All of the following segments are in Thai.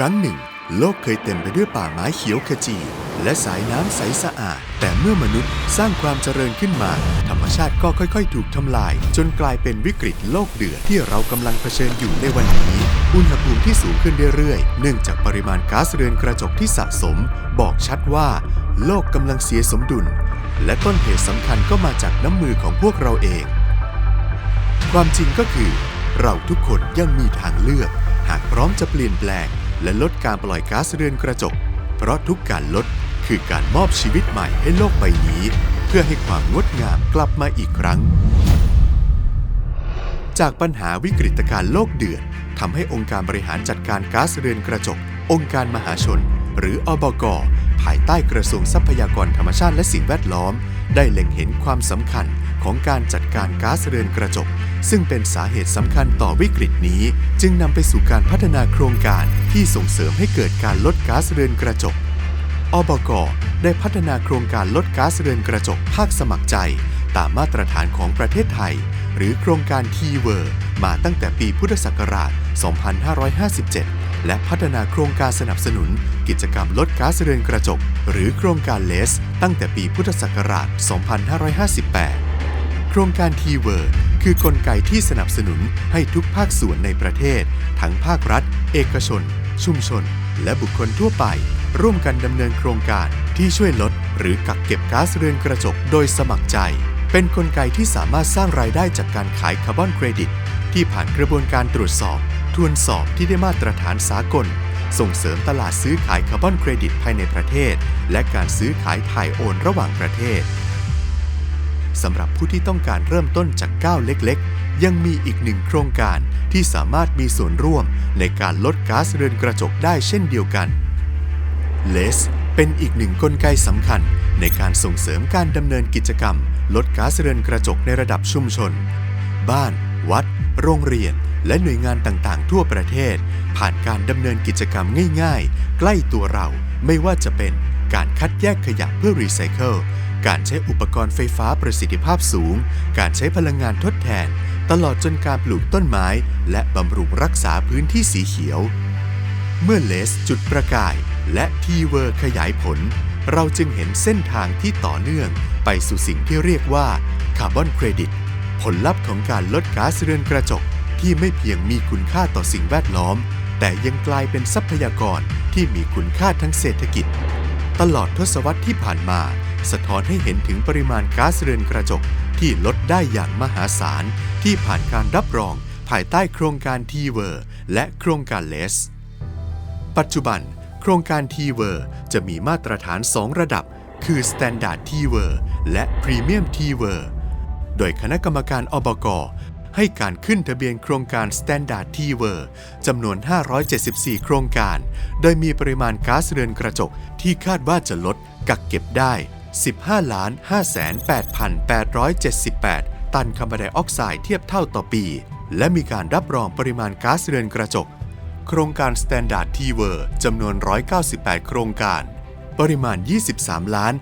ครั้งหนึ่ง โลกเคยเต็มไปด้วยป่าไม้เขียวขจี และสายน้ำใสสะอาด แต่เมื่อมนุษย์สร้างความเจริญขึ้นมา ธรรมชาติก็ค่อยๆ ถูกทำลาย จนกลายเป็นวิกฤตโลกเดือดที่เรากำลังเผชิญอยู่ในวันนี้ อุณหภูมิที่สูงขึ้นเรื่อยๆ เนื่องจากปริมาณก๊าซเรือนกระจกที่สะสม บอกชัดว่า โลกกำลังเสียสมดุล และต้นเหตุสำคัญก็มาจากน้ำมือของพวกเราเอง ความจริงก็คือ เราทุกคนยังมีทางเลือก หากพร้อมจะเปลี่ยนแปลง และลดการปล่อยก๊าซเรือนกระจก เพราะทุกการลดคือการมอบชีวิตใหม่ให้โลกใบนี้ เพื่อให้ความงดงามกลับมาอีกครั้ง จากปัญหาวิกฤตการณ์โลกเดือดทำให้องค์การบริหารจัดการก๊าซเรือนกระจก องค์การมหาชน หรืออบก ภายใต้กระทรวงทรัพยากรธรรมชาติและสิ่งแวดล้อม ได้เล็งเห็นความสำคัญ ของการจัดการก๊าซเรือนกระจก ซึ่งเป็นสาเหตุสำคัญต่อวิกฤตนี้ จึงนำไปสู่การพัฒนาโครงการที่ส่งเสริมให้เกิดการลดก๊าซเรือนกระจก อบก ได้พัฒนาโครงการลดก๊าซเรือนกระจกภาคสมัครใจ ตามมาตรฐานของประเทศไทย หรือโครงการทีเวอร์มาตั้งแต่ปีพุทธศักราช 2557 และพัฒนาโครงการสนับสนุน กิจกรรมลดก๊าซเรือนกระจก หรือโครงการเลส ตั้งแต่ปีพุทธศักราช 2558 ครงการทีเวอร์คือกลไกที่สนับสนุนให้ทุกภาคส่วนในประเทศ ทั้งภาครัฐ เอกชน ชุมชน และบุคคลทั่วไป ร่วมกันดำเนินโครงการที่ช่วยลด หรือกักเก็บก๊าซเรือนกระจกโดยสมัครใจ เป็นนกลไกที่สามารถสร้างรายได้จากการขายคาร์บอนเครดิต ที่ผ่านกระบวนการตรวจสอบ ทวนสอบที่ได้มาตรฐานสากล ส่งเสริมตลาดซื้อขายคาร์บอนเครดิตภายในประเทศ และการซื้อขายถ่ายโอนระหว่างประเทศ สำหรับผู้ที่ต้องการเริ่มต้นจากก้าวเล็กๆ ยังมีอีกหนึ่งโครงการที่สามารถมีส่วนร่วมในการลดก๊าซเรือนกระจกได้เช่นเดียวกันเลสเป็นอีกหนึ่งกลไกสำคัญในการส่งเสริมการดำเนินกิจกรรม ลดก๊าซเรือนกระจกในระดับชุมชน บ้าน วัด โรงเรียน และหน่วยงานต่างๆ ทั่วประเทศ ผ่านการดำเนินกิจกรรมง่าย ๆ ใกล้ตัวเราไม่ว่าจะเป็นการคัดแยกขยะเพื่อรีไซเคิล การใช้อุปกรณ์ไฟฟ้าประสิทธิภาพสูง การใช้พลังงานทดแทน ตลอดจนการปลูกต้นไม้ และบำรุงรักษาพื้นที่สีเขียว เมื่อเลสจุดประกาย และทีเวอร์ขยายผล เราจึงเห็นเส้นทางที่ต่อเนื่อง ไปสู่สิ่งที่เรียกว่าคาร์บอนเครดิตผลลัพธ์ของการลดก๊าซเรือนกระจกที่ไม่เพียงมีคุณค่าต่อสิ่งแวดล้อม แต่ยังกลายเป็นทรัพยากรที่มีคุณค่าทั้งเศรษฐกิจ ตลอดทศวรรษที่ผ่านมา สะท้อนให้เห็นถึงปริมาณก๊าซเรือนกระจกที่ลดได้อย่างมหาศาล ที่ผ่านการรับรองภายใต้โครงการทีเวอร์และโครงการเลส ปัจจุบัน โครงการทีเวอร์จะมีมาตรฐาน 2 ระดับ คือ Standard t w e r และ Premium t w e r โดยคณะกรรมการอบกให้การขึ้นทะเบียนโครงการ Standard t w e r จำนวน 574 โครงการ โดยมีปริมาณก๊าซเรือนกระจกที่คาดว่าจะลดกักเก็บได้ 15 ล้าน 58,878 ตันคาร์บอนไดออกไซด์เทียบเท่าต่อปี และมีการรับรองปริมาณก๊าซเรือนกระจก โครงการ Standard t w e r จำนวน 198 โครงการ ปริมาณ 23 ล้าน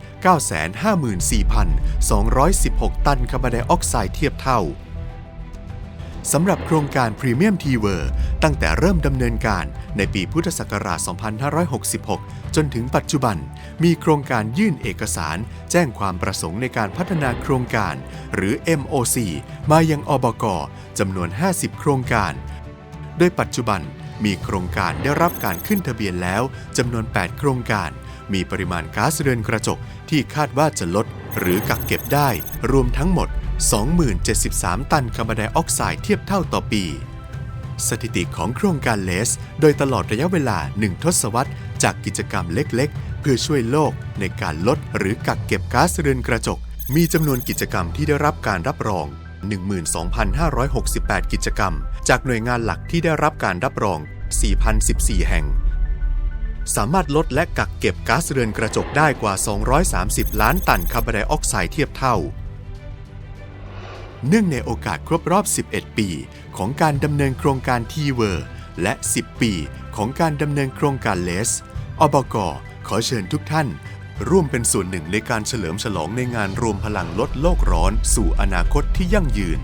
954,216 ตันคาร์บอนไดออกไซด์เทียบเท่า สำหรับโครงการ Premium t w e r ตั้งแต่เริ่มดำเนินการในปีพุทธศักราช 2566 จนถึงปัจจุบัน มีโครงการยื่นเอกสาร แจ้งความประสงค์ในการพัฒนาโครงการ หรือ MOC มายังอบกจำนวน 50 โครงการ โดยปัจจุบันมีโครงการได้รับการขึ้นทะเบียนแล้วจำนวน 8 โครงการ มีปริมาณก๊าซเรือนกระจกที่คาดว่าจะลด หรือกักเก็บได้รวมทั้งหมด 2073 ตันคาร์บอนไดออกไซด์เทียบเท่าต่อปี สถิติของโครงการเลส โดยตลอดระยะเวลา 1 ทศวรรษ จากกิจกรรมเล็กๆ เพื่อช่วยโลกในการลดหรือกักเก็บก๊าซเรือนกระจก มีจำนวนกิจกรรมที่ได้รับการรับรอง 12,568 กิจกรรม จากหน่วยงานหลักที่ได้รับการรับรอง 4,014 แห่ง สามารถลดและกักเก็บก๊าซเรือนกระจกได้กว่า 230 ล้านตันคาร์บอนไดออกไซด์เทียบเท่า เนื่องในโอกาสครบรอบ 11 ปี ของการดำเนินโครงการทีเวอร์ และ 10 ปีของการดำเนินโครงการเลส อบก ขอเชิญทุกท่าน ร่วมเป็นส่วนหนึ่งในการเฉลิมฉลองในงานรวมพลังลดโลกร้อน สู่อนาคตที่ยั่งยืน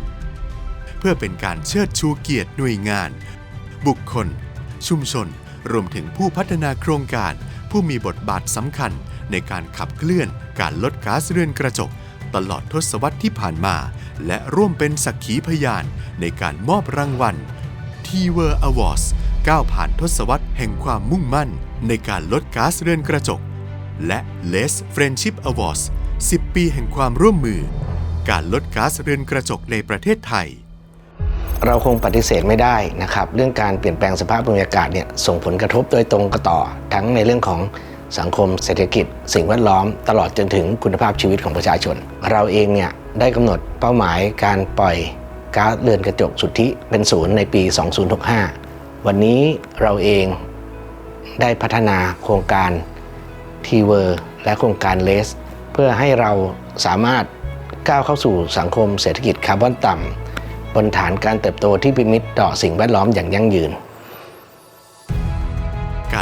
เพื่อเป็นการเชิดชูเกียรติหน่วยงาน บุคคล ชุมชน รวมถึงผู้พัฒนาโครงการ ผู้มีบทบาทสำคัญในการขับเคลื่อนการลดก๊าซเรือนกระจก ตลอดทศวรรษที่ผ่านมา และร่วมเป็นสักขีพยานในการมอบรางวัล t w o r Awards ก้าวผ่านทศวรรษแห่งความมุ่งมั่น ในการลดก๊าซเรือนกระจก และ Less Friendship Awards 10 ปีแห่งความร่วมมือ การลดก๊าซเรือนกระจกในประเทศไทย เราคงปฏิเสธไม่ได้นะครับ เรื่องการเปลี่ยนแปลงสภาพภูมิอากาศเนี่ยส่งผลกระทบโดยตรงต่อ ทั้งในเรื่องของ สังคมเศรษฐกิจ สิ่งแวดล้อมตลอดจนถึงคุณภาพชีวิตของประชาชน เราเองเนี่ยได้กำหนดเป้าหมายการปล่อยก๊าซเรือนกระจกสุทธิเป็นศูนย์ในปี 2065 วันนี้เราเองได้พัฒนาโครงการทีเวอร์และโครงการเลส เพื่อให้เราสามารถก้าวเข้าสู่สังคมเศรษฐกิจคาร์บอนต่ำบนฐานการเติบโตที่เป็นมิตรต่อสิ่งแวดล้อมอย่างยั่งยืน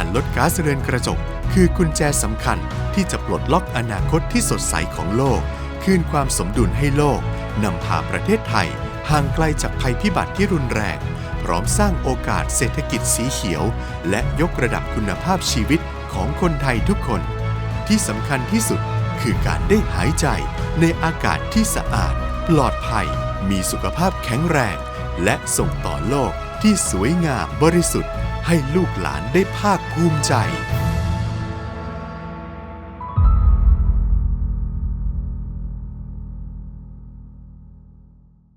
การลดก๊าซเรือนกระจก คือกุญแจสำคัญที่จะปลดล็อกอนาคตที่สดใสของโลก คืนความสมดุลให้โลก นำพาประเทศไทย ห่างไกลจากภัยพิบัติที่รุนแรง พร้อมสร้างโอกาสเศรษฐกิจสีเขียว และยกระดับคุณภาพชีวิตของคนไทยทุกคน ที่สำคัญที่สุดคือการได้หายใจในอากาศที่สะอาด ปลอดภัย มีสุขภาพแข็งแรง และส่งต่อโลกที่สวยงามบริสุทธิ์ ให้ลูกหลานได้ภาคภูมิใจ